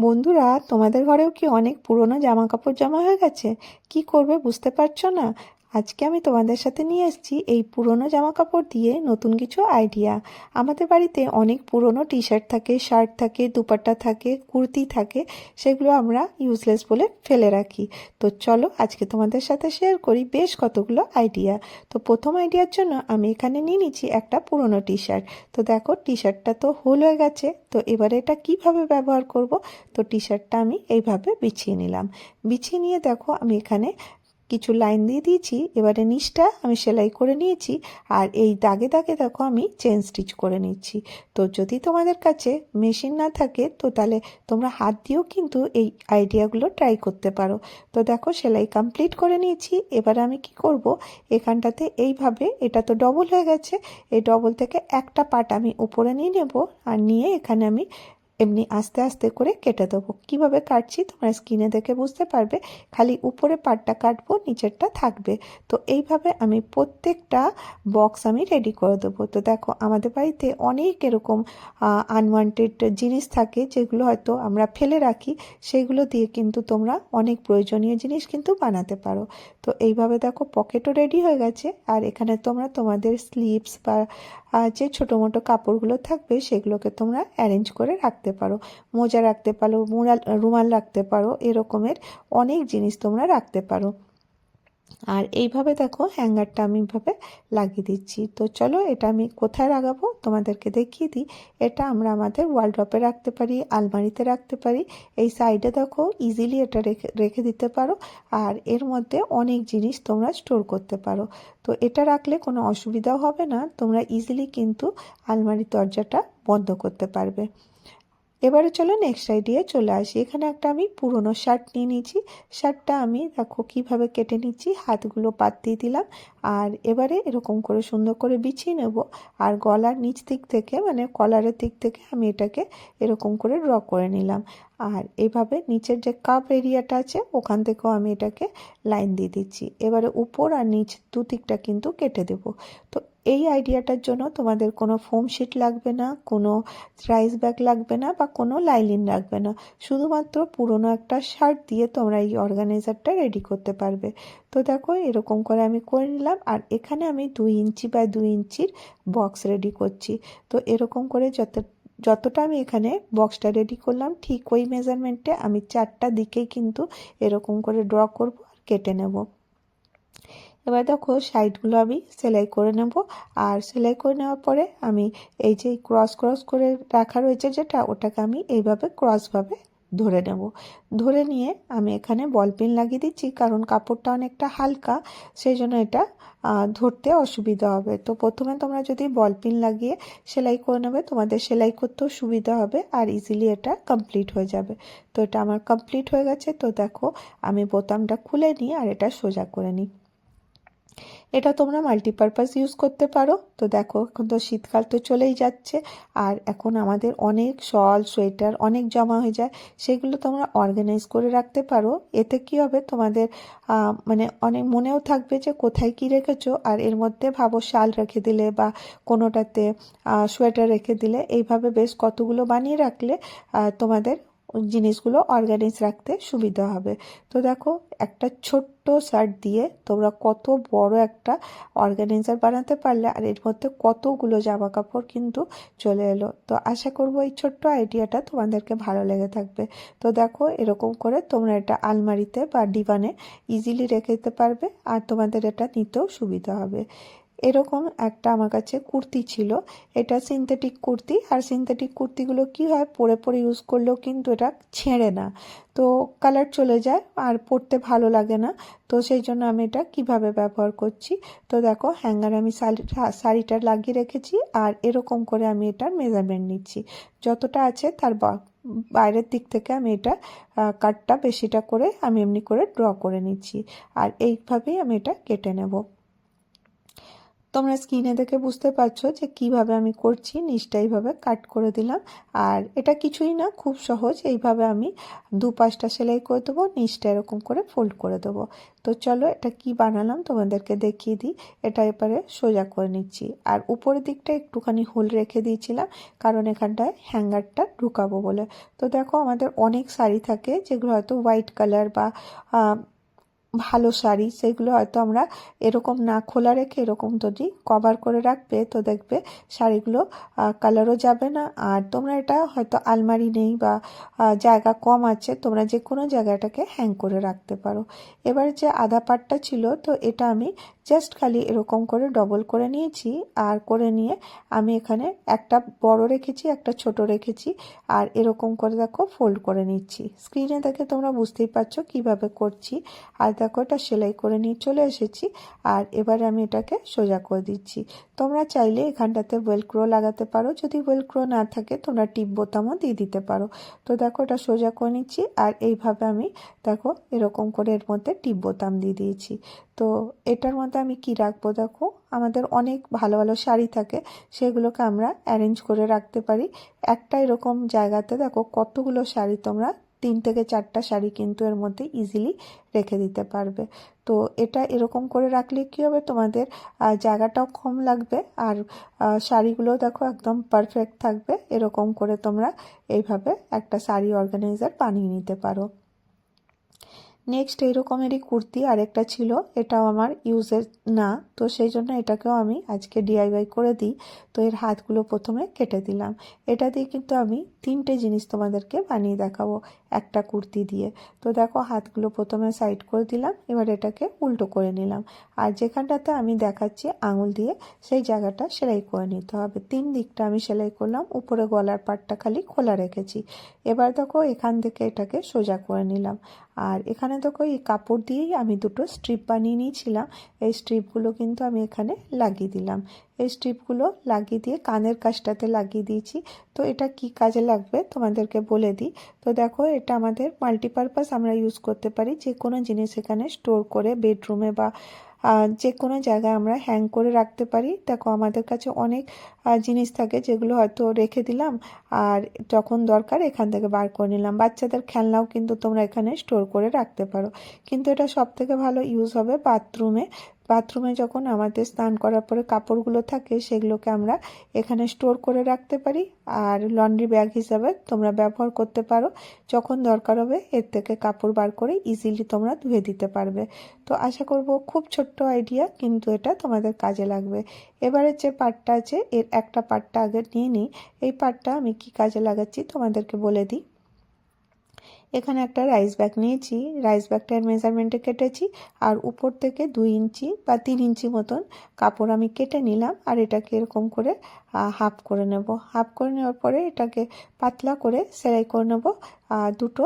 বন্ধুরা, তোমাদের ঘরেও কি অনেক পুরনো জামা কাপড় জমা হয়ে গেছে? কি করবে বুঝতে পারছ না? আজকে আমি তোমাদের সাথে নিয়ে এসেছি এই পুরনো জামা কাপড় দিয়ে নতুন কিছু আইডিয়া আমাদের বাড়িতে অনেক পুরনো টি শার্ট থাকে শার্ট থাকে, দুপাট্টা থাকে, কুর্তি থাকে, সেগুলো আমরা ইউজলেস বলে ফেলে রাখি। তো চলো আজকে তোমাদের সাথে শেয়ার করি বেশ কতগুলো আইডিয়া তো প্রথম আইডিয়ার জন্য আমি এখানে নিয়ে নিচ্ছি একটা পুরনো টি শার্ট তো দেখো টি শার্টটা তো হোল হয়ে গেছে। তো এবারে এটা কীভাবে ব্যবহার করব? তো টি শার্টটা আমি এইভাবে বিছিয়ে নিলাম। বিছিয়ে নিয়ে দেখো আমি এখানে কিছু লাইন দিয়ে দিয়েছি, এবারে নিচটা আমি সেলাই করে নিয়েছি, আর এই দাগে দাগে দেখো আমি চেন স্টিচ করে নিচ্ছি। তো যদি তোমাদের কাছে মেশিন না থাকে, তো তাহলে তোমরা হাত দিয়েও কিন্তু এই আইডিয়াগুলো ট্রাই করতে পারো। তো দেখো সেলাই কমপ্লিট করে নিয়েছি, এবার আমি কি করব, এখানটাতে এইভাবে, এটা তো ডবল হয়ে গেছে, এই ডবল থেকে একটা পার্ট আমি উপরে নিয়ে নেব, আর নিয়ে এখানে আমি এমনি আস্তে আস্তে করে কেটে দেবো। কীভাবে কাটছি তোমরা স্কিনে দেখে বুঝতে পারবে। খালি উপরে পাটটা কাটবো, নিচেরটা থাকবে। তো এইভাবে আমি প্রত্যেকটা বক্স আমি রেডি করে দেবো। তো দেখো, আমাদের বাড়িতে অনেক এরকম আনওয়ান্টেড জিনিস থাকে, যেগুলো হয়তো আমরা ফেলে রাখি। সেগুলো দিয়ে কিন্তু তোমরা অনেক প্রয়োজনীয় জিনিস কিন্তু বানাতে পারো। তো এইভাবে দেখো, পকেটও রেডি হয়ে গেছে। আর এখানে তোমরা তোমাদের স্লিপস বা যে ছোটো মোটো কাপড়গুলো থাকবে, সেগুলোকে তোমরা অ্যারেঞ্জ করে রাখতে পারো, মোজা রাখতে পারো মুরাল রুমাল রাখতে পারো, এরকমের অনেক জিনিস তোমরা রাখতে পারো। আর এইভাবে দেখো হ্যাঙ্গারটা আমি এইভাবে লাগিয়ে দিচ্ছি। তো চলো এটা আমি কোথায় লাগাবো তোমাদেরকে দেখিয়ে দিই। এটা আমরা আমাদের ওয়ালড্রপে রাখতে পারি, আলমারিতে রাখতে পারি। এই সাইডে দেখো ইজিলি এটা রেখে রেখে দিতে পারো। আর এর মধ্যে অনেক জিনিস তোমরা স্টোর করতে পারো। তো এটা রাখলে কোনো অসুবিধাও হবে না, তোমরা ইজিলি কিন্তু আলমারির দরজাটা বন্ধ করতে পারবে। এবারে চলো নেক্সট আইডিয়া চলে আসি। এখানে একটা আমি পুরনো শার্ট নিয়ে নিয়েছি। শার্টটা আমি দেখো কীভাবে কেটে নিচ্ছি। হাতগুলো পাত দিয়ে দিলাম আর এবারে এরকম করে সুন্দর করে বিছিয়ে নেব। আর গলার নিচ দিক থেকে মানে কলারের দিক থেকে আমি এটাকে এরকম করে ড্র করে নিলাম। আর এভাবে নিচের যে কাপ এরিয়াটা আছে, ওখান থেকেও আমি এটাকে লাইন দিয়ে দিচ্ছি। এবারে উপর আর নিচ দুদিকটা কিন্তু কেটে দেব। তো এই আইডিয়াটার জন্য তোমাদের কোনো ফোম শিট লাগবে না, কোনো রাইস ব্যাগ লাগবে না বা কোনো লাইলিন লাগবে না। শুধুমাত্র পুরনো একটা শার্ট দিয়ে তোমরা এই অর্গানাইজারটা রেডি করতে পারবে। তো দেখো, এরকম করে আমি করে নিলাম আর এখানে আমি দুই ইঞ্চি বাই দুই ইঞ্চির বক্স রেডি করছি। তো এরকম করে যত, যতটা আমি এখানে বক্সটা রেডি করলাম, ঠিক ওই মেজারমেন্টে আমি চারটা দিকেই কিন্তু এরকম করে ড্র করব আর কেটে নেব। এবার দেখো সাইডগুলো আমি সেলাই করে নেব। আর সেলাই করে নেওয়ার পরে আমি এই যে ক্রস ক্রস করে রাখা রয়েছে যেটা, ওটাকে আমি এইভাবে ক্রসভাবে ধরে নেব। ধরে নিয়ে আমি এখানে বল পিন লাগিয়ে দিচ্ছি, কারণ কাপড়টা অনেকটা হালকা, সেই জন্য এটা ধরতে অসুবিধা হবে। তো প্রথমে তোমরা যদি বল পিন লাগিয়ে সেলাই করে নেবে, তোমাদের সেলাই করতেও সুবিধা হবে আর ইজিলি এটা কমপ্লিট হয়ে যাবে। তো এটা আমার কমপ্লিট হয়ে গেছে। তো দেখো আমি বোতামটা খুলে নিই আর এটা সোজা করে নিই। এটা তোমরা মাল্টিপারপাস ইউজ করতে পারো। তো দেখো, এখন তো শীতকাল তো চলেই যাচ্ছে। আর এখন আমাদের অনেক শল, সোয়েটার অনেক জমা হয়ে যায়। সেগুলো তোমরা অর্গানাইজ করে রাখতে পারো। এতে কি হবে? তোমাদের মানে অনেক মনেও থাকবে যে কোথায় কি রেখেছো। আর এর মধ্যে ভাবো শাল রেখে দিলে বা কোনোটাতে সোয়েটার রেখে দিলে। এইভাবে বেশ কতগুলো বানিয়ে রাখলে তোমাদের জিনিসগুলো অর্গানাইজ রাখতে সুবিধা হবে। তো দেখো, একটা ছোট্ট শার্ট দিয়ে তোমরা কত বড় একটা অর্গানাইজার বানাতে পারলে আর এর মধ্যে কতগুলো জামা কাপড় কিন্তু চলে এলো। তো আশা করব এই ছোট্ট আইডিয়াটা তোমাদেরকে ভালো লেগে থাকবে। তো দেখো, এরকম করে তোমরা এটা আলমারিতে বা ডিভানে ইজিলি রেখে দিতে পারবে আর তোমাদের এটা নিতেও সুবিধা হবে। এরকম একটা আমার কাছে কুর্তি ছিল। এটা সিনথেটিক কুর্তি। আর সিনথেটিক কুর্তিগুলো কি হয়? পরে পরে ইউজ করলেও কিন্তু এটা ছেঁড়ে না। তো কালার চলে যায় আর পরতে ভালো লাগে না। তো সেই জন্য আমি এটা কীভাবে ব্যবহার করছি? তো দেখো হ্যাঙ্গার আমি শাড়িটা শাড়িটা লাগিয়ে রেখেছি আর এরকম করে আমি এটার মেজারমেন্ট নিচ্ছি। যতটা আছে তার বাইরের দিক থেকে আমি এটা কাটটা বেশিটা করে আমি এমনি করে ড্র করে নিচ্ছি। আর এইভাবেই আমি এটা কেটে নেব। তোমরা স্ক্রিনে দেখে বুঝতে পারছ যে কীভাবে আমি করছি, নিচটা এইভাবে কাট করে দিলাম। আর এটা কিছুই না, খুব সহজ। এইভাবে আমি দু পাঁচটা সেলাই করে দেবো, নিচটা এরকম করে ফোল্ড করে দেবো। তো চলো এটা কি বানালাম তোমাদেরকে দেখিয়ে দিই। এটা এবারে সোজা করে নিচ্ছি। আর উপরের দিকটা একটুখানি হোল রেখে দিয়েছিলাম, কারণ এখানটায় হ্যাঙ্গারটা ঢুকাবো বলে। তো দেখো আমাদের অনেক শাড়ি থাকে যেগুলো হয়তো হোয়াইট কালার বা ভালো শাড়ি, সেগুলো হয়তো আমরা এরকম না খোলা রেখে এরকম যদি কভার করে রাখবে, তো দেখবে শাড়িগুলো কালারও যাবে না। আর তোমরা এটা হয়তো আলমারি নেই বা জায়গা কম আছে, তোমরা যে কোনো জায়গাটাকে হ্যাং করে রাখতে পারো। এবার যে আধা পাটটা ছিল, তো এটা আমি জাস্ট খালি এরকম করে ডবল করে নিয়েছি আর করে নিয়ে আমি এখানে একটা বড় রেখেছি, একটা ছোট রেখেছি আর এরকম করে দেখো ফোল্ড করে নিচ্ছি। স্ক্রিনে দেখে তোমরা বুঝতেই পারছ কীভাবে করছি। আর দেখো এটা সেলাই করে নিয়ে চলে এসেছি আর এবারে আমি এটাকে সোজা করে দিচ্ছি। তোমরা চাইলে এখানটাতে ওয়েলক্রো লাগাতে পারো, যদি ওয়েলক্রো না থাকে তোমরা টিপ বোতামও দিয়ে দিতে পারো। তো দেখো এটা সোজা করে নিচ্ছি আর এইভাবে আমি দেখো এরকম করে এর মধ্যে টিপ বোতাম দিয়ে দিয়েছি। তো এটার মধ্যে আমি কি রাখব দেখো? আমাদের অনেক ভালো ভালো শাড়ি থাকে, সেগুলোকে আমরা অ্যারেঞ্জ করে রাখতে পারি। একটা এরকম জায়গাতে দেখো, কতগুলো শাড়ি তোমরা তিন থেকে চারটা শাড়ি কিন্তু এর মধ্যে ইজিলি রেখে দিতে পারবে। তো এটা এরকম করে রাখলে কী হবে? তোমাদের জায়গাটাও কম লাগবে আর শাড়িগুলো দেখো একদম পারফেক্ট থাকবে। এরকম করে তোমরা এইভাবে একটা শাড়ি অর্গানাইজার বানিয়ে নিতে পারো। নেক্সট এইরকমেরই কুর্তি আরেকটা ছিল, এটাও আমার ইউজের না, তো সেই জন্য এটাকেও আমি আজকে ডিআইওয়াই করে দিই। তো এর হাতগুলো প্রথমে কেটে দিলাম। এটা দিয়ে কিন্তু আমি তিনটে জিনিস তোমাদেরকে বানিয়ে দেখাবো একটা কুর্তি দিয়ে। তো দেখো হাতগুলো প্রথমে সাইড করে দিলাম, এবার এটাকে উল্টো করে নিলাম। আর যেখানটাতে আমি দেখাচ্ছি আঙুল দিয়ে, সেই জায়গাটা সেলাই করে নিতে হবে। তিন দিকটা আমি সেলাই করলাম, উপরে গলার পাটটা খালি খোলা রেখেছি। এবার দেখো এখান থেকে এটাকে সোজা করে নিলাম। আর এখানে তো এই কাপড় দিয়েই আমি দুটো স্ট্রিপ বানিয়ে নিয়েছিলাম। এই স্ট্রিপগুলো কিন্তু আমি এখানে লাগিয়ে দিলাম। এই স্ট্রিপগুলো লাগিয়ে দিয়ে কানের কাজটাতে লাগিয়ে দিয়েছি। তো এটা কি কাজে লাগবে তোমাদেরকে বলে দিই। তো দেখো এটা আমাদের মাল্টিপারপাস আমরা ইউজ করতে পারি যে কোনো জিনিস এখানে স্টোর করে বেডরুমে বা যে কোনো জায়গায় আমরা হ্যাং করে রাখতে পারি। দেখো, আমাদের কাছে অনেক জিনিস থাকে যেগুলো হয়তো রেখে দিলাম আর যখন দরকার এখান থেকে বার করে নিলাম। বাচ্চাদের খেলনাও কিন্তু তোমরা এখানে স্টোর করে রাখতে পারো। কিন্তু এটা সব থেকে ভালো ইউজ হবে বাথরুমে বাথরুমে যখন আমাদের স্নান করার পরে কাপড়গুলো থাকে, সেগুলোকে আমরা এখানে স্টোর করে রাখতে পারি। আর লন্ড্রি ব্যাগ হিসাবে তোমরা ব্যবহার করতে পারো। যখন দরকার হবে, এর থেকে কাপড় বার করে ইজিলি তোমরা ধুয়ে দিতে পারবে। তো আশা করব খুব ছোট্ট আইডিয়া কিন্তু এটা তোমাদের কাজে লাগবে। এবারে যে পার্টটা আছে, এর একটা পার্টটা আগে নিয়ে নিই। এই পার্টটা আমি কি কাজে লাগাচ্ছি তোমাদেরকে বলে দিই। এখানে একটা রাইস ব্যাগ নিয়েছি। রাইস ব্যাগটার মেজারমেন্টে কেটেছি আর উপর থেকে দুই ইঞ্চি বা তিন ইঞ্চি মতন কাপড় আমি কেটে নিলাম আর এটাকে এরকম করে হাফ করে নেব। হাফ করে নেওয়ার পরে এটাকে পাতলা করে সেলাই করে নেব। দুটো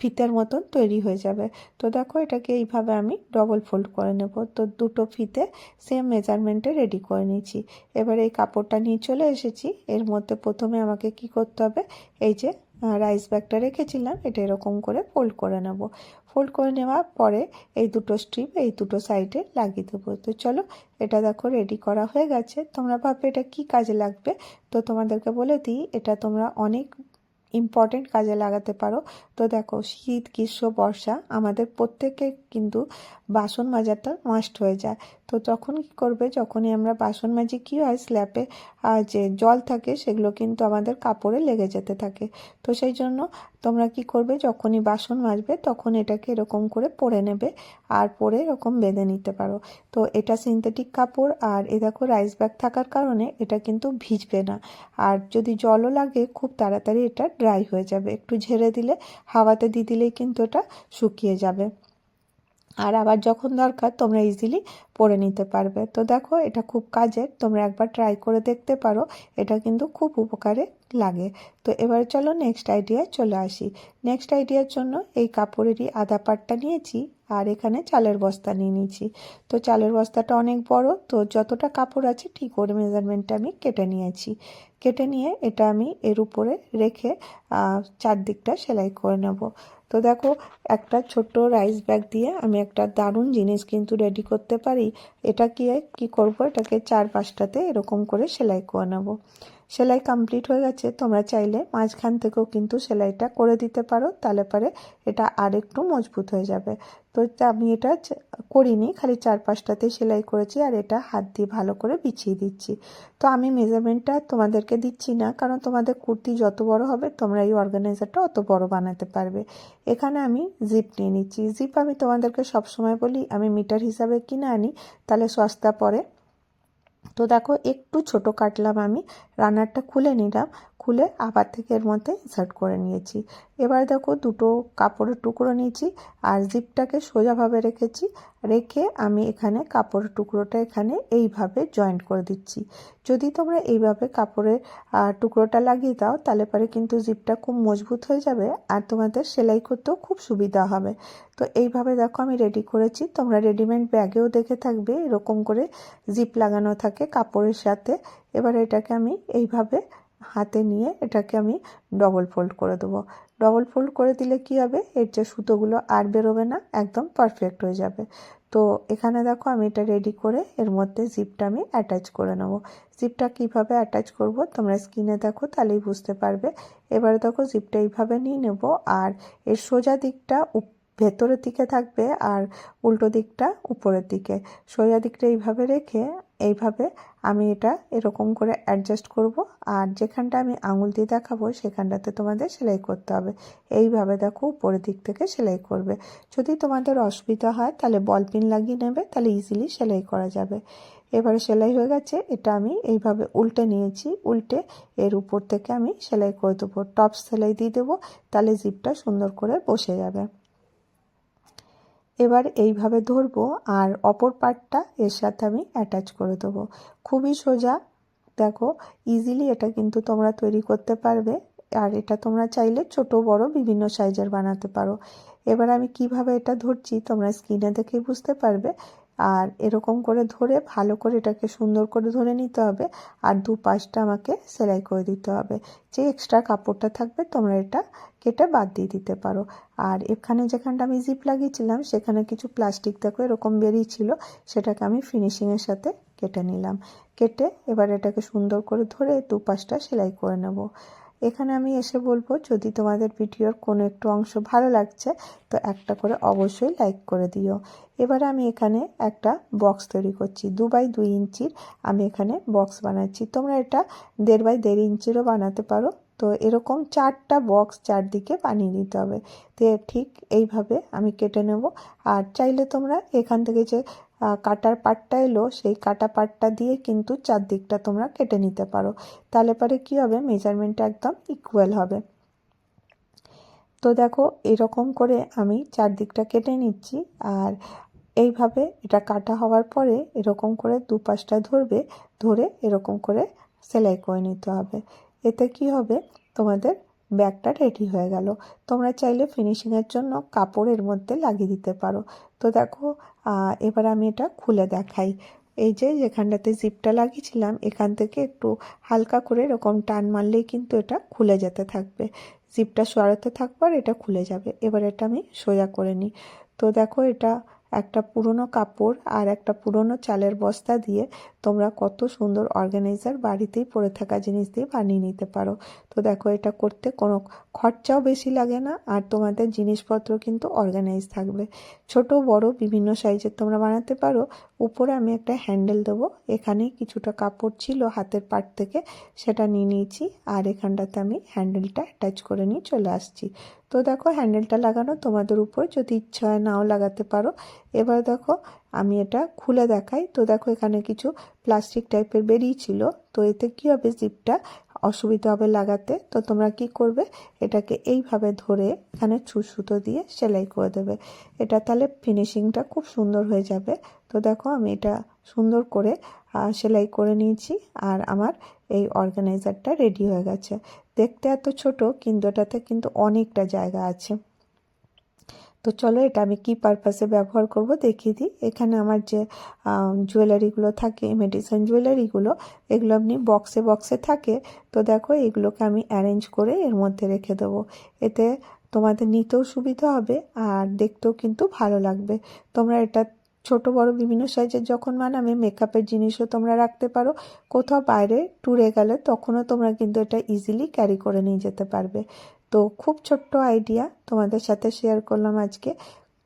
ফিতের মতন তৈরি হয়ে যাবে। তো দেখো এটাকে এইভাবে আমি ডবল ফোল্ড করে নেব। তো দুটো ফিতে সেম মেজারমেন্টে রেডি করে নিয়েছি। এবার এই কাপড়টা নিয়ে চলে এসেছি। এর মধ্যে প্রথমে আমাকে কি করতে হবে? এই যে রাইস ব্যাগটা রেখেছিলাম, এটা এরকম করে ফোল্ড করে নেব। ফোল্ড করে নেওয়ার পরে এই দুটো স্ট্রিপ এই দুটো সাইডে লাগিয়ে দেবো। তো চলো, এটা দেখো রেডি করা হয়ে গেছে। তোমরা ভাববে এটা কি কাজে লাগবে? তো তোমাদেরকে বলে দিই, এটা তোমরা অনেক ইম্পর্টেন্ট কাজে লাগাতে পারো। তো দেখো, শীত, গ্রীষ্ম, বর্ষা আমাদের প্রত্যেকে কিন্তু বাসন মাজাটা মাস্ট হয়ে যায়। তো তখন কি করবে? যখনই আমরা বাসন মাজি কি হয় স্ল্যাপে যে জল থাকে সেগুলো কিন্তু আমাদের কাপড়ে লেগে যেতে থাকে। তো সেই জন্য তোমরা কি করবে? যখনই বাসন মাজবে তখন এটাকে এরকম করে পরে নেবে আর পরে এরকম বেঁধে নিতে পারো। তো এটা সিনথেটিক কাপড় আর এ দেখো রাইস ব্যাগ থাকার কারণে এটা কিন্তু ভিজবে না। আর যদি জলও লাগে খুব তাড়াতাড়ি এটা ড্রাই হয়ে যাবে। একটু ঝেড়ে দিলে, হাওয়াতে দিয়ে দিলেই কিন্তু এটা শুকিয়ে যাবে। আর আবার যখন দরকার তোমরা ইজিলি পরে নিতে পারবে। তো দেখো, এটা খুব কাজের, তোমরা একবার ট্রাই করে দেখতে পারো, এটা কিন্তু খুব উপকারে লাগে। তো এবারে চলো নেক্সট আইডিয়ায় চলে আসি। নেক্সট আইডিয়ার জন্য এই কাপড়েরই আধা পাটটা নিয়েছি আর এখানে চালের বস্তা নিয়ে নিয়েছি। তো চালের বস্তাটা অনেক বড়, তো যতটা কাপড় আছে ঠিক করে মেজারমেন্টটা আমি কেটে নিয়েছি। কেটে নিয়ে এটা আমি এর উপরে রেখে চারদিকটা সেলাই করে নেব। তো দেখো, একটা ছোট্ট রাইস ব্যাগ দিয়ে আমি একটা দারুণ জিনিস কিন্তু রেডি করতে পারি। এটা কি কি করব? এটাকে চার পাঁচটাতে এরকম করে সেলাই করে নেব। সেলাই কমপ্লিট হয়ে গেছে, তোমরা চাইলে মাঝখান থেকেও কিন্তু সেলাইটা করে দিতে পারো, তাহলে পরে এটা আর একটু মজবুত হয়ে যাবে। তো আমি এটা করিনি, খালি চার পাঁচটাতে সেলাই করেছি আর এটা হাত দিয়ে ভালো করে বিছিয়ে দিচ্ছি। তো আমি মেজারমেন্টটা তোমাদেরকে দিচ্ছি না, কারণ তোমাদের কুর্তি যত বড় হবে তোমরা এই অর্গানাইজারটা অত বড় বানাতে পারবে। এখানে আমি জিপ নিয়ে নিচ্ছি। জিপ আমি তোমাদেরকে সবসময় বলি, আমি মিটার হিসাবে কিনে আনি, তাহলে সস্তা পড়ে তো দেখো, একটু ছোট কাটলাম আমি। রানারটা খুলে নিলাম। খুলে আবার থেকে এর মধ্যে ইনসার্ট করে নিয়েছি। এবার দেখো, দুটো কাপড়ের টুকরো নিয়েছি আর জিপটাকে সোজাভাবে রেখেছি। রেখে আমি এখানে কাপড়ের টুকরোটা এখানে এইভাবে জয়েন্ট করে দিচ্ছি। যদি তোমরা এইভাবে কাপড়ের টুকরোটা লাগিয়ে দাও, তাহলে পরে কিন্তু জিপটা খুব মজবুত হয়ে যাবে আর তোমাদের সেলাই করতেও খুব সুবিধা হবে। তো এইভাবে দেখো আমি রেডি করেছি। তোমরা রেডিমেড ব্যাগেও দেখে থাকবে, এরকম করে জিপ লাগানো থাকে কাপড়ের সাথে, এবার এটাকে আমি এইভাবে হাতে নিয়ে এটাকে আমি ডবল ফোল্ড করে দেবো। ডবল ফোল্ড করে দিলে কি হবে? এর যে সুতোগুলো আর বেরোবে না, একদম পারফেক্ট হয়ে যাবে। তো এখানে দেখো আমি এটা রেডি করে এর মধ্যে জিপটা আমি অ্যাটাচ করে নেব। জিপটা কীভাবে অ্যাটাচ করব? তোমরা স্কিনে দেখো, তাহলেই বুঝতে পারবে। এবারে দেখো জিপটা এইভাবে নিয়ে নেব, আর এর সোজা দিকটা ভেতরের দিকে থাকবে আর উল্টো দিকটা উপরের দিকে। সোজা দিকটা এইভাবে রেখে এইভাবে আমি এটা এরকম করে অ্যাডজাস্ট করব। আর যেখানটা আমি আঙুল দিয়ে দেখাবো, সেখানটাতে তোমাদের সেলাই করতে হবে। এইভাবে দেখো উপরের দিক থেকে সেলাই করবে। যদি তোমাদের অসুবিধা হয়, তাহলে বল পিন লাগিয়ে নেবে, তাহলে ইজিলি সেলাই করা যাবে। এবারে সেলাই হয়ে গেছে, এটা আমি এইভাবে উল্টে নিয়েছি। উল্টে এর উপর থেকে আমি সেলাই করে দেবো। টপ সেলাই দিয়ে দেবো, তাহলে জিপটা সুন্দর করে বসে যাবে। এবার এইভাবে ধরবো আর অপর পার্টটা এর সাথে আমি অ্যাটাচ করে দেবো। খুবই সোজা, দেখো ইজিলি এটা কিন্তু তোমরা তৈরি করতে পারবে আর এটা তোমরা চাইলে ছোট, বড়, বিভিন্ন সাইজের বানাতে পারো। এবার আমি কীভাবে এটা ধরছি তোমরা স্ক্রিনে দেখেই বুঝতে পারবে। আর এরকম করে ধরে ভালো করে এটাকে সুন্দর করে ধরে নিতে হবে আর দু পাশটা আমাকে সেলাই করে দিতে হবে। যে এক্সট্রা কাপড়টা থাকবে তোমরা এটা কেটে বাদ দিয়ে দিতে পারো। আর এখানে যেখানটা আমি জিপ লাগিয়েছিলাম সেখানে কিছু প্লাস্টিক দেখো এরকম বেরিয়েছিল সেটাকে আমি ফিনিশিংয়ের সাথে কেটে নিলাম। কেটে এবার এটাকে সুন্দর করে ধরে দু পাশটা সেলাই করে নেব। এখানে আমি এসে বলব, যদি তোমাদের ভিডিওর কোনো একটু অংশ ভালো লাগছে, তো একটা করে অবশ্যই লাইক করে দিও। এবার আমি এখানে একটা বক্স তৈরি করছি, দু বাই দুই ইঞ্চির আমি এখানে বক্স বানাচ্ছি। তোমরা এটা দেড় বাই দেড় ইঞ্চিরও বানাতে পারো। তো এরকম চারটা বক্স চারদিকে বানিয়ে দিতে হবে। তো ঠিক এইভাবে আমি কেটে নেব। আর চাইলে তোমরা এখান থেকে যে কাটার পাটটা এলো, সেই কাটা পাটটা দিয়ে কিন্তু চারদিকটা তোমরা কেটে নিতে পারো। তাহলে পরে কী হবে? মেজারমেন্টটা একদম ইকুয়াল হবে। তো দেখো, এরকম করে আমি চারদিকটা কেটে নিচ্ছি আর এইভাবে এটা কাটা হওয়ার পরে এরকম করে দুপাশটা ধরবে, ধরে এরকম করে সেলাই করে নিতে হবে। এতে কি হবে? তোমাদের ব্যাগটা রেডি হয়ে গেল। তোমরা চাইলে ফিনিশিংয়ের জন্য কাপড়ের মধ্যে লাগিয়ে দিতে পারো। তো দেখো এবার আমি এটা খুলে দেখাই। এই যে যেখানটাতে জিপটা লাগিয়েছিলাম, এখান থেকে একটু হালকা করে এরকম টান মারলেই কিন্তু এটা খুলে যেতে থাকবে। জিপটা সরাতে থাকব আর এটা খুলে যাবে। এবার এটা আমি সোজা করে নিই। তো দেখো, এটা একটা পুরনো কাপড় আর একটা পুরনো চালের বস্তা দিয়ে তোমরা কত সুন্দর অর্গানাইজার বাড়িতেই পড়ে থাকা জিনিস দিয়ে বানিয়ে নিতে পারো। তো দেখো, এটা করতে কোনো খরচাও বেশি লাগে না আর তোমাদের জিনিসপত্র কিন্তু অর্গানাইজ থাকবে। ছোট, বড়, বিভিন্ন সাইজের তোমরা বানাতে পারো। উপরে আমি একটা হ্যান্ডেল দেবো। এখানে কিছুটা কাপড় ছিল হাতের পাট থেকে, সেটা নিয়ে নিয়েছি আর এখানটাতে আমি হ্যান্ডেলটা অ্যাটাচ করে নিয়ে চলে আসছি। তো দেখো হ্যান্ডেলটা লাগানো তোমাদের উপর যদি ইচ্ছা হয় নাও লাগাতে পারো। এবার দেখো আমি এটা খুলে দেখাই। তো দেখো এখানে কিছু প্লাস্টিক টাইপের বেরিয়েছিল তো এতে কী হবে? জিপটা অসুবিধা হবে লাগাতে। তো তোমরা কি করবে? এটাকে এইভাবে ধরে এখানে ছুঁচ সুতো দিয়ে সেলাই করে দেবে। এটা তাহলে ফিনিশিংটা খুব সুন্দর হয়ে যাবে। তো দেখো আমি এটা সুন্দর করে সেলাই করে নিয়েছি আর আমার এই অর্গানাইজারটা রেডি হয়ে গেছে। দেখতে এত ছোট, কিন্তু এটাতে কিন্তু অনেকটা জায়গা আছে। তো চলো এটা আমি কি পারপাসে ব্যবহার করব দেখিয়ে দিই। এখানে আমার যে জুয়েলারিগুলো থাকে মেডিসিন জুয়েলারিগুলো এগুলো আপনি বক্সে বক্সে থাকে, তো দেখো এগুলোকে আমি অ্যারেঞ্জ করে এর মধ্যে রেখে দেবো। এতে তোমাদের নিতেও সুবিধা হবে আর দেখতেও কিন্তু ভালো লাগবে। তোমরা এটা ছোট, বড়, বিভিন্ন সাইজের যখন বানাবে মেকআপের জিনিসও তোমরা রাখতে পারো। কোথাও বাইরে ট্যুরে গেলে তখনও তোমরা কিন্তু এটা ইজিলি ক্যারি করে নিয়ে যেতে পারবে। তো খুব ছোট্ট আইডিয়া তোমাদের সাথে শেয়ার করলাম আজকে।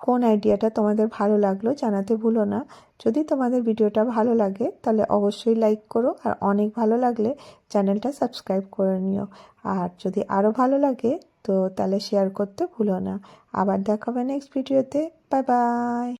কোন আইডিয়াটা তোমাদের ভালো লাগল জানাতে ভুলো না। যদি তোমাদের ভিডিওটা ভালো লাগে তাহলে অবশ্যই লাইক করো আর অনেক ভালো লাগলে চ্যানেলটা সাবস্ক্রাইব করে নিও। আর যদি আরও ভালো লাগে তো তাহলে শেয়ার করতে ভুলো না। আবার দেখাবে নেক্সট ভিডিওতে বাই বাই